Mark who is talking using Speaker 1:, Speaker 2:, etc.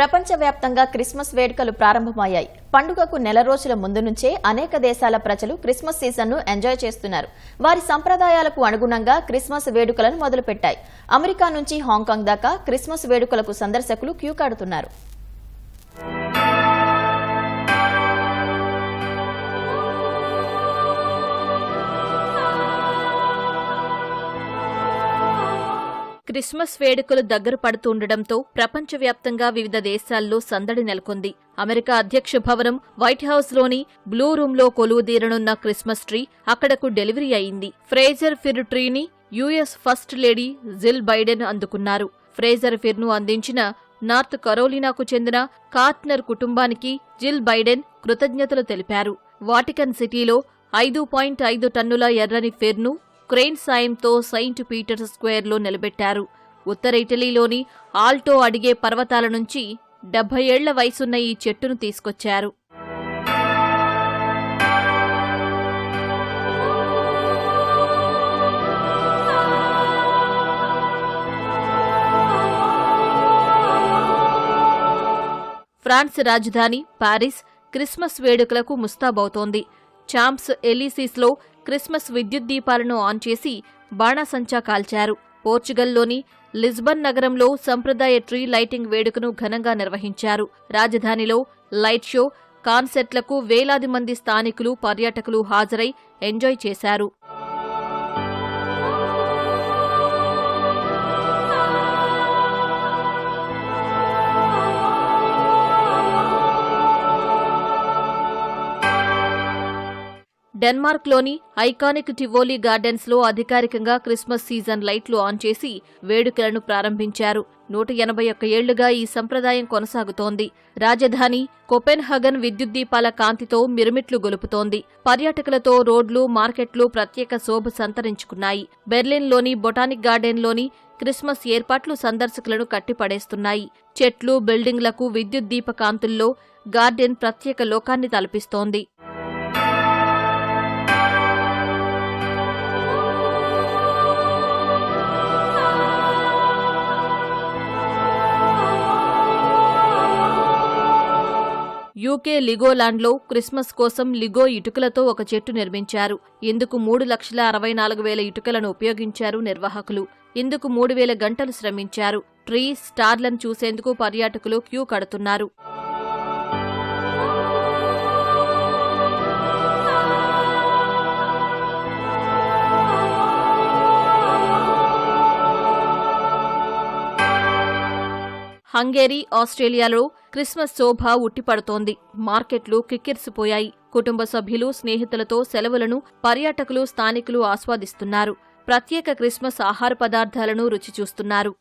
Speaker 1: ప్రపంచవ్యాప్తంగా క్రిస్మస్ వేడుకలు ప్రారంభమయ్యాయి. పండుగకు నెల రోజుల ముందు నుంచే అనేక దేశాల ప్రజలు క్రిస్మస్ సీజన్ను ఎంజాయ్ చేస్తున్నారు. వారి సంప్రదాయాలకు అనుగుణంగా క్రిస్మస్ వేడుకలను మొదలుపెట్టాయి. అమెరికా నుంచి హాంకాంగ్ దాకా క్రిస్మస్ వేడుకలకు సందర్శకులు క్యూ కడుతున్నారు.
Speaker 2: క్రిస్మస్ వేడుకలు దగ్గర పడుతుండటంతో ప్రపంచవ్యాప్తంగా వివిధ దేశాల్లో సందడి నెలకొంది. అమెరికా అధ్యక్ష భవనం వైట్ హౌస్లోని బ్లూ రూంలో కొలువుదీరనున్న క్రిస్మస్ ట్రీ అక్కడకు డెలివరీ అయింది. ఫ్రేజర్ ఫిర్ ట్రీని US first lady Jill Biden అందుకున్నారు. ఫ్రేజర్ ఫిర్ను అందించిన నార్త్ కరోలినాకు చెందిన కార్ట్నర్ కుటుంబానికి జిల్ బైడెన్ కృతజ్ఞతలు తెలిపారు. వాటికన్ సిటీలో ఐదు పాయింట్ ఐదు టన్నుల ఎర్రని ఫిర్ను క్రెయిన్ సాయంతో సెయింట్ పీటర్స్ స్క్వేర్లో నిలబెట్టారు. ఉత్తర ఇటలీలోని ఆల్టో అడిగే పర్వతాల నుంచి డెబ్బై ఏళ్ళ వయసున్న ఈ చెట్టును తీసుకొచ్చారు. ఫ్రాన్స్ రాజధాని పారిస్ క్రిస్మస్ వేడుకలకు ముస్తాబవుతోంది. చాంప్స్ ఎలీసీస్లో క్రిస్మస్ విద్యుత్ దీపాలను ఆన్ చేసి బాణాసంచా కాల్చారు. పోర్చుగల్లోని లిస్బన్ నగరంలో సంప్రదాయ ట్రీ లైటింగ్ వేడుకను ఘనంగా నిర్వహించారు. రాజధానిలో లైట్ షో కాన్సెర్ట్లకు వేలాది మంది స్థానికులు పర్యాటకులు హాజరై ఎంజాయ్ చేశారు. డెన్మార్క్లోని ఐకానిక్ టివోలీ గార్డెన్స్లో అధికారికంగా క్రిస్మస్ సీజన్ లైట్లు ఆన్ చేసి వేడుకలను ప్రారంభించారు. నూట ఎనభై ఒక్క ఏళ్ళుగా ఈ సంప్రదాయం కొనసాగుతోంది. రాజధాని కొపెన్హగన్ విద్యుత్ దీపాల కాంతితో మిరుమిట్లు గొలుపుతోంది. పర్యాటకులతో రోడ్లు మార్కెట్లు ప్రత్యేక శోభ సంతరించుకున్నాయి. బెర్లిన్లోని బొటానిక్ గార్డెన్లోని క్రిస్మస్ ఏర్పాట్లు సందర్శకులను కట్టిపడేస్తున్నాయి. చెట్లు బిల్డింగ్లకు విద్యుత్ దీప కాంతుల్లో గార్డెన్ ప్రత్యేక లోకాన్ని తలపిస్తోంది. యూకే లిగోలాండ్లో క్రిస్మస్ కోసం లిగో ఇటుకలతో ఒక చెట్టు నిర్మించారు. ఇందుకు మూడు లక్షల అరవై నాలుగు వేల ఇటుకలను ఉపయోగించారు నిర్వాహకులు. ఇందుకు మూడు వేల గంటలు శ్రమించారు. ట్రీ స్టార్లను చూసేందుకు పర్యాటకులు క్యూ కడుతున్నారు. హంగేరీ ఆస్ట్రేలియాలో క్రిస్మస్ శోభ ఉట్టిపడుతోంది. మార్కెట్లు కిక్కిరిసిపోయాయి. కుటుంబ సభ్యులు స్నేహితులతో సెలవులను పర్యాటకులు స్థానికులు ఆస్వాదిస్తున్నారు. ప్రత్యేక క్రిస్మస్ ఆహార పదార్థాలను రుచి చూస్తున్నారు.